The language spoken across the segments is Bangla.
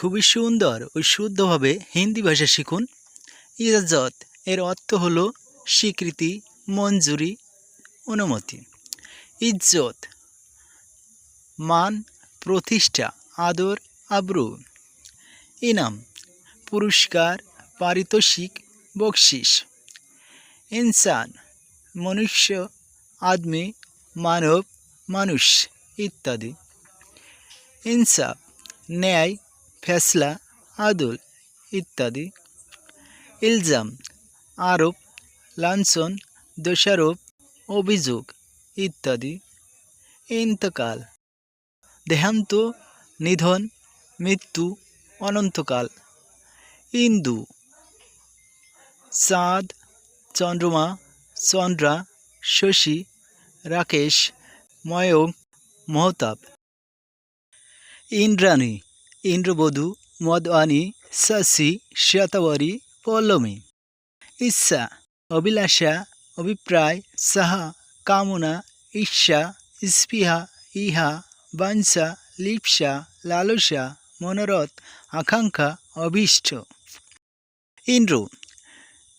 খুবই সুন্দর ও শুদ্ধভাবে হিন্দি ভাষা শিখুন। ইজাজত, এর অর্থ হলো স্বীকৃতি, মঞ্জুরি, অনুমতি। ইজ্জত, মান, প্রতিষ্ঠা, আদর, আব্রু। ইনাম, পুরস্কার, পারিতোষিক, বকশিস। ইনসান, মনুষ্য, আদমি, মানব, মানুষ, ইত্যাদি। ইনসাফ, ন্যায় ফেসলা, আদল ইত্যাদি। ইলজাম, আরোপ, লাঞ্ছন, দোষারোপ, অভিযোগ ইত্যাদি। ইন্তকাল, দেহান্ত, নিধন, মৃত্যু, অনন্তকাল। ইন্দু চাঁদ চন্দ্রমা, চন্দ্রা, শশী, রাকেশ ময়ঙ্ক মহতাব। ইন্দ্রাণী ইন্দ্রবধূ, মদওয়ানি, শশী শতাবরী পল্লমী ইচ্ছা অভিলাষা, অভিপ্রায়, সাহা, কামনা, ঈর্ষা, স্পৃহা, ইহা, বাঞ্ছা, লিপ্সা, লালসা, মনোরথ, আকাঙ্ক্ষা, অভীষ্ট। ইন্দ্র,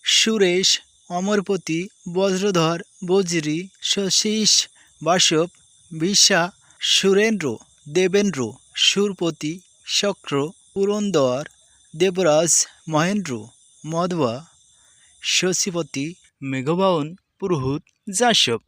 সুরেশ, অমরপতি, বজ্রধর, বজ্রী শশীষ বাসব বিশা সুরেন্দ্র, দেবেন্দ্র, সুরপতি শক্র পুরন্দর দেবরাজ মহেন্দ্র মধবা শশীপতি মেঘবাউন পুরোহিত যাসব